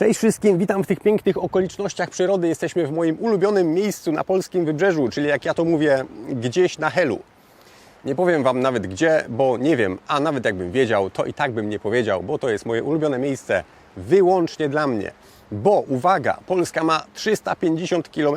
Cześć wszystkim, witam w tych pięknych okolicznościach przyrody. Jesteśmy w moim ulubionym miejscu na polskim wybrzeżu, czyli jak ja to mówię, gdzieś na Helu. Nie powiem Wam nawet gdzie, bo nie wiem, a nawet jakbym wiedział, to i tak bym nie powiedział, bo to jest moje ulubione miejsce wyłącznie dla mnie. Bo uwaga, Polska ma 350 km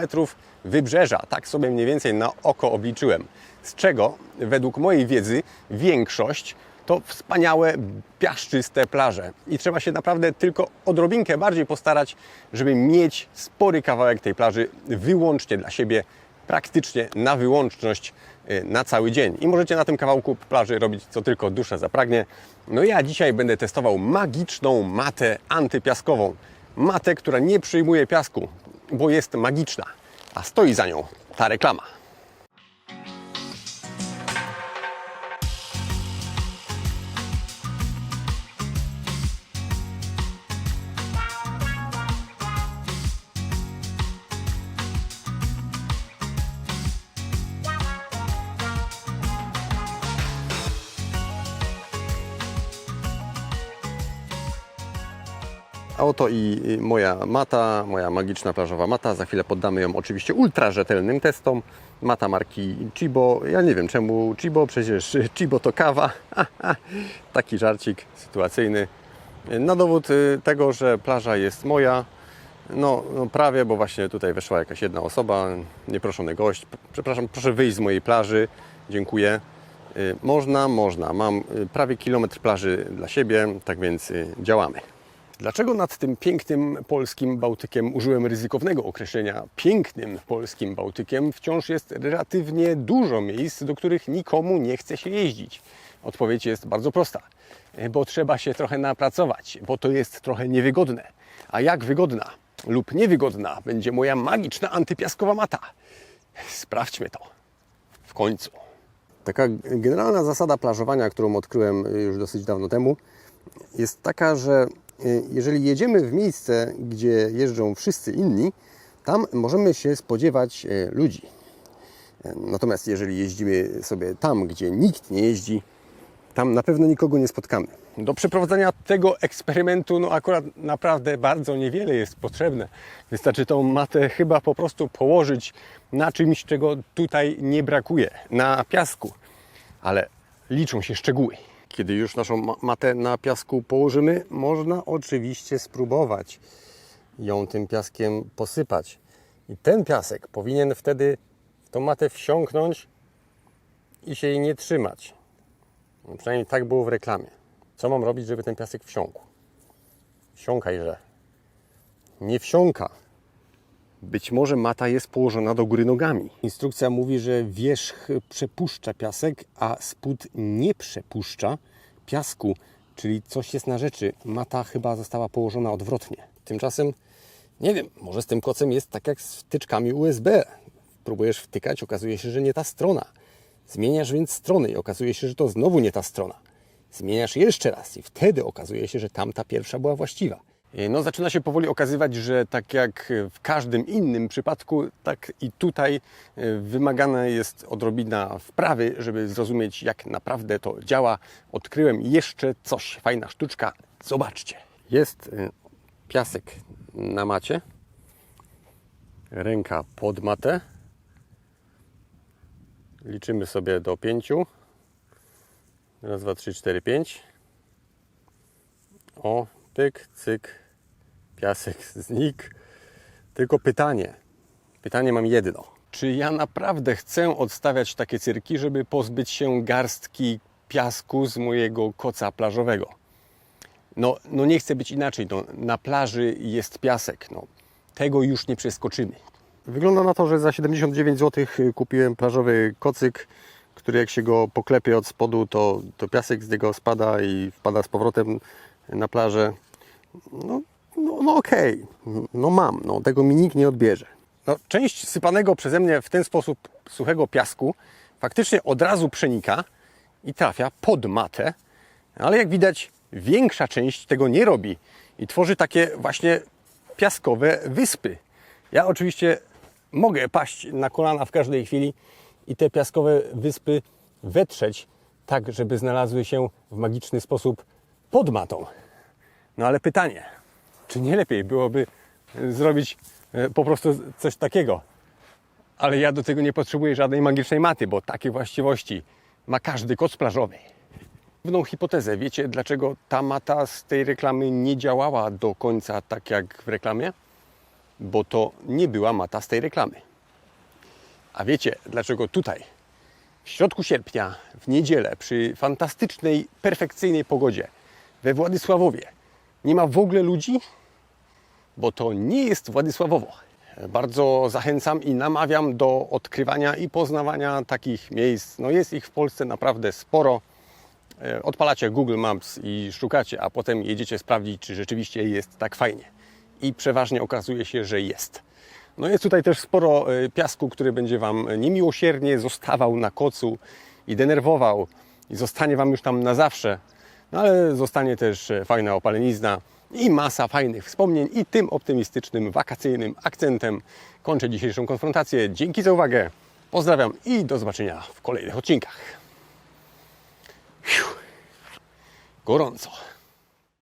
wybrzeża, tak sobie mniej więcej na oko obliczyłem. Z czego, według mojej wiedzy, większość to wspaniałe, piaszczyste plaże. I trzeba się naprawdę tylko odrobinkę bardziej postarać, żeby mieć spory kawałek tej plaży wyłącznie dla siebie, praktycznie na wyłączność y, na cały dzień. I możecie na tym kawałku plaży robić co tylko dusza zapragnie. No ja dzisiaj będę testował magiczną matę antypiaskową. Matę, która nie przyjmuje piasku, bo jest magiczna, a stoi za nią ta reklama. Oto i moja mata, moja magiczna plażowa mata. Za chwilę poddamy ją oczywiście ultra rzetelnym testom. Mata marki Chibo. Ja nie wiem czemu Chibo, przecież Chibo to kawa. Taki żarcik sytuacyjny. Na dowód y, tego, że plaża jest moja, no, no prawie, bo właśnie tutaj weszła jakaś jedna osoba, nieproszony gość. Przepraszam, proszę wyjść z mojej plaży. Dziękuję. Y, Można, można. Mam y, prawie kilometr plaży dla siebie, tak więc działamy. Dlaczego nad tym pięknym polskim Bałtykiem użyłem ryzykownego określenia pięknym polskim Bałtykiem? Wciąż jest relatywnie dużo miejsc, do których nikomu nie chce się jeździć. Odpowiedź jest bardzo prosta. Bo trzeba się trochę napracować, bo to jest trochę niewygodne. A jak wygodna lub niewygodna będzie moja magiczna antypiaskowa mata? Sprawdźmy to. W końcu. Taka generalna zasada plażowania, którą odkryłem już dosyć dawno temu, jest taka, że jeżeli jedziemy w miejsce, gdzie jeżdżą wszyscy inni, tam możemy się spodziewać y, ludzi. Y, Natomiast jeżeli jeździmy sobie tam, gdzie nikt nie jeździ, tam na pewno nikogo nie spotkamy. Do przeprowadzenia tego eksperymentu, no akurat naprawdę bardzo niewiele jest potrzebne. Wystarczy tą matę chyba po prostu położyć na czymś, czego tutaj nie brakuje, na piasku. Ale liczą się szczegóły. Kiedy już naszą ma- matę na piasku położymy, można oczywiście spróbować ją tym piaskiem posypać. I ten piasek powinien wtedy w tą matę wsiąknąć i się jej nie trzymać. No, przynajmniej tak było w reklamie. Co mam robić, żeby ten piasek wsiąkł? Wsiąkajże. Nie wsiąka. Być może mata jest położona do góry nogami. Instrukcja mówi, że wierzch przepuszcza piasek, a spód nie przepuszcza piasku, czyli coś jest na rzeczy. Mata chyba została położona odwrotnie. Tymczasem, nie wiem, może z tym kocem jest tak jak z wtyczkami USB. Próbujesz wtykać, okazuje się, że nie ta strona. Zmieniasz więc strony i okazuje się, że to znowu nie ta strona. Zmieniasz jeszcze raz i wtedy okazuje się, że tamta pierwsza była właściwa. No, zaczyna się powoli okazywać, że tak jak w każdym innym przypadku, tak i tutaj e, wymagana jest odrobina wprawy, żeby zrozumieć, jak naprawdę to działa. Odkryłem jeszcze coś, fajna sztuczka. Zobaczcie. Jest e, piasek na macie, ręka pod matę. Liczymy sobie do pięciu. Raz, dwa, trzy, cztery, pięć. O, pyk, cyk, piasek znikł. Tylko pytanie. Pytanie mam jedno. Czy ja naprawdę chcę odstawiać takie cyrki, żeby pozbyć się garstki piasku z mojego koca plażowego? No, no nie chcę być inaczej. No, na plaży jest piasek. No, tego już nie przeskoczymy. Wygląda na to, że za 79 zł kupiłem plażowy kocyk, który jak się go poklepie od spodu, to, to piasek z niego spada i wpada z powrotem na plażę. No, no, no okej, no mam, no, tego mi nikt nie odbierze. No, część sypanego przeze mnie w ten sposób suchego piasku faktycznie od razu przenika i trafia pod matę, ale jak widać większa część tego nie robi i tworzy takie właśnie piaskowe wyspy. Ja oczywiście mogę paść na kolana w każdej chwili i te piaskowe wyspy wetrzeć tak, żeby znalazły się w magiczny sposób pod matą. No ale pytanie, Czy nie lepiej byłoby e, zrobić e, po prostu coś takiego? Ale ja do tego nie potrzebuję żadnej magicznej maty, bo takie właściwości ma każdy koc plażowy. Pewną hipotezę. Wiecie, dlaczego ta mata z tej reklamy nie działała do końca tak jak w reklamie? Bo to nie była mata z tej reklamy. A wiecie, dlaczego tutaj, w środku sierpnia, w niedzielę, przy fantastycznej, perfekcyjnej pogodzie we Władysławowie nie ma w ogóle ludzi? Bo to nie jest Władysławowo. Bardzo zachęcam i namawiam do odkrywania i poznawania takich miejsc. No jest ich w Polsce naprawdę sporo. E, Odpalacie Google Maps i szukacie, a potem jedziecie sprawdzić, czy rzeczywiście jest tak fajnie. I przeważnie okazuje się, że jest. No jest tutaj też sporo e, piasku, który będzie Wam niemiłosiernie zostawał na kocu i denerwował i zostanie Wam już tam na zawsze. No ale zostanie też e, fajna opalenizna i masa fajnych wspomnień i tym optymistycznym, wakacyjnym akcentem kończę dzisiejszą konfrontację. Dzięki za uwagę. Pozdrawiam i do zobaczenia w kolejnych odcinkach. Gorąco.